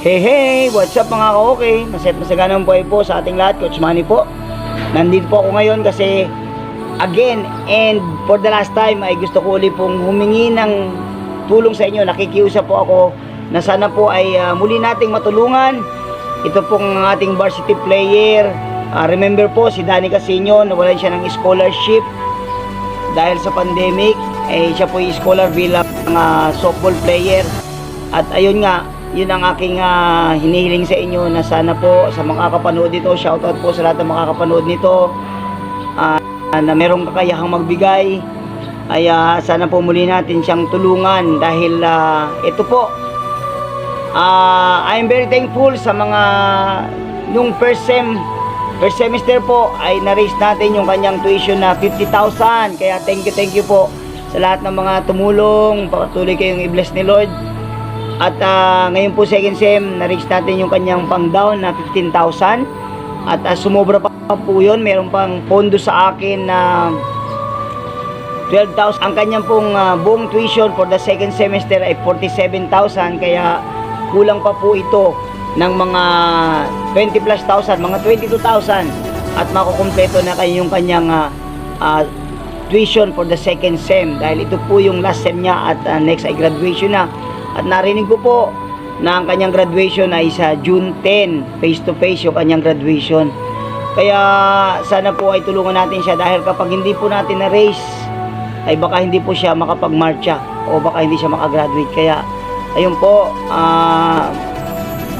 Hey hey! What's up mga ka-okay? Maset masaganang buhay po sa ating lahat. Coach Manny po. Nandito po ako ngayon kasi again and for the last time ay gusto ko ulit pong humingi ng tulong sa inyo. Nakikiusap po ako na sana po ay ah, muli nating matulungan. Ito pong ating varsity player. Ah, remember po si Danny Casino nawalan siya ng scholarship dahil sa pandemic. Eh, siya po ay scholar bilang ah, softball player. At ayun nga, yun ang aking ah, hinihiling sa inyo na sana po sa makakapanood nito, shoutout po sa lahat ng makakapanood nito ah, na merong kakayahang magbigay. Ay ah, sana po muli natin siyang tulungan dahil ah, ito po. Ah, I'm very thankful sa mga nung first sem first semester po ay na-raise natin yung kanyang tuition na 50,000 kaya thank you thank you po sa lahat ng mga tumulong. Patuloy kayong i-bless ni Lord at ah, ngayon po second sem, na-reach natin yung kanyang pang down na 15,000. At ah, sumobra pa po yun. Meron pang pondo sa akin na 12,000. Ang kanyang pong ah, buong tuition for the second semester ay 47,000. Kaya kulang pa po ito ng mga 20 plus thousand, mga 22,000. At makukumpleto na kayo yung kanyang ah, ah, tuition for the second sem. Dahil ito po yung last sem niya at ah, next ay graduation na. At narinig ko po na ang kanyang graduation ay sa June 10, face to face yung kanyang graduation. Kaya sana po ay tulungan natin siya dahil kapag hindi po natin na race ay baka hindi po siya makapagmarcha o baka hindi siya makagraduate. Kaya ayun po, ah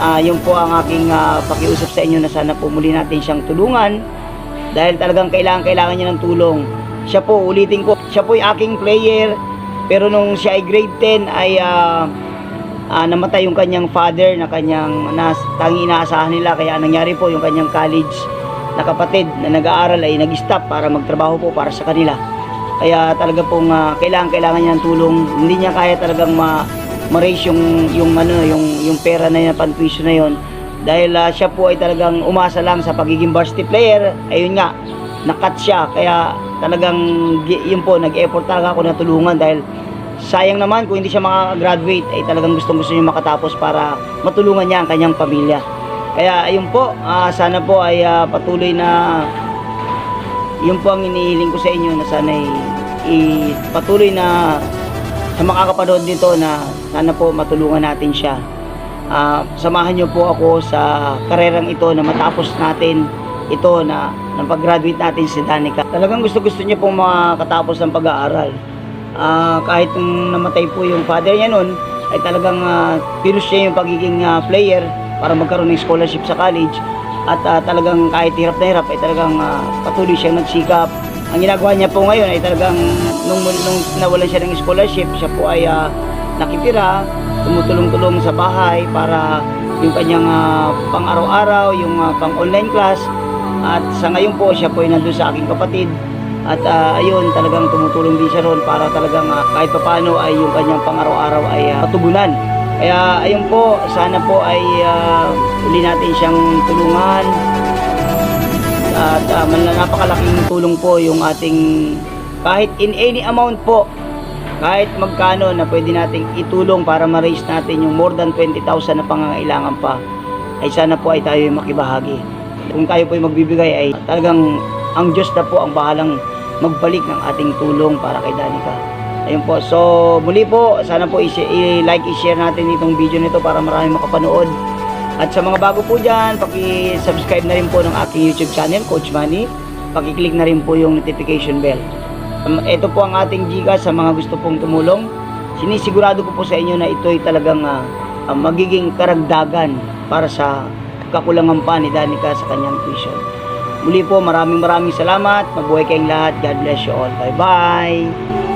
ah, yun po ang aking ah, pakiusap sa inyo na sana po muli natin siyang tulungan dahil talagang kailangan kailangan niya ng tulong. Siya po, ulitin ko, siya po yung aking player pero nung siya ay grade 10 ay ah, ah, namatay yung kanyang father na kanyang nas, tanging inaasahan nila kaya ang nangyari po yung kanyang college na kapatid na nag-aaral ay nag-stop para magtrabaho po para sa kanila. Kaya talaga pong ah, kailangan kailangan niya ng tulong. Hindi niya kaya talagang ma ma-raise yung yung ano yung yung pera na yan pan-tuition na yon dahil ah, siya po ay talagang umasa lang sa pagiging varsity player ayun nga nakat siya kaya talagang yun po nag-effort talaga ako na tulungan dahil sayang naman kung hindi siya makagraduate ay talagang gustong gusto niya makatapos para matulungan niya ang kanyang pamilya kaya ayun po ah, sana po ay ah, patuloy na yun po ang inihiling ko sa inyo na sana ay i- patuloy na sa makakapanood nito na sana po matulungan natin siya. Ah, samahan niyo po ako sa karerang ito na matapos natin ito na ng pag-graduate natin si Danica. Talagang gusto-gusto niya pong makatapos ng pag-aaral. Ah, kahit namatay po yung father niya noon, ay talagang uh, niya yung pagiging ah, player para magkaroon ng scholarship sa college. At ah, talagang kahit hirap na hirap ay talagang ah, patuloy siyang nagsikap. Ang ginagawa niya po ngayon ay talagang nung, nung nawalan siya ng scholarship, siya po ay ah, nakitira, tumutulong-tulong sa bahay para yung kanyang ah, pang-araw-araw, yung ah, pang-online class. At sa ngayon po, siya po ay nandun sa aking kapatid. At ah, ayun, talagang tumutulong din siya ron para talagang ah, kahit papano ay yung kanyang pang-araw-araw ay ah, matugunan. Kaya ayun po, sana po ay uh, uli natin siyang tulungan. At uh, napakalaking tulong po yung ating kahit in any amount po kahit magkano na pwede nating itulong para ma-raise natin yung more than 20,000 na pangangailangan pa ay sana po ay tayo magbibahagi. Kung tayo po ay magbibigay ay talagang ang Diyos na po ang bahalang magbalik ng ating tulong para kay Danica. Ayun po. So, muli po, sana po i-like, i-share natin itong video nito para marami makapanood. At sa mga bago po dyan, paki-subscribe na rin po ng aking YouTube channel, Coach Manny. Paki-click na rin po yung notification bell. Um, Ito po ang ating Gcash sa mga gusto pong tumulong. Sinisigurado ko po sa inyo na ito ay talagang ah, magiging karagdagan para sa kakulangan pa ni Danica sa kanyang tuition. Muli po, maraming maraming salamat. Mabuhay kayong lahat. God bless you all. Bye-bye.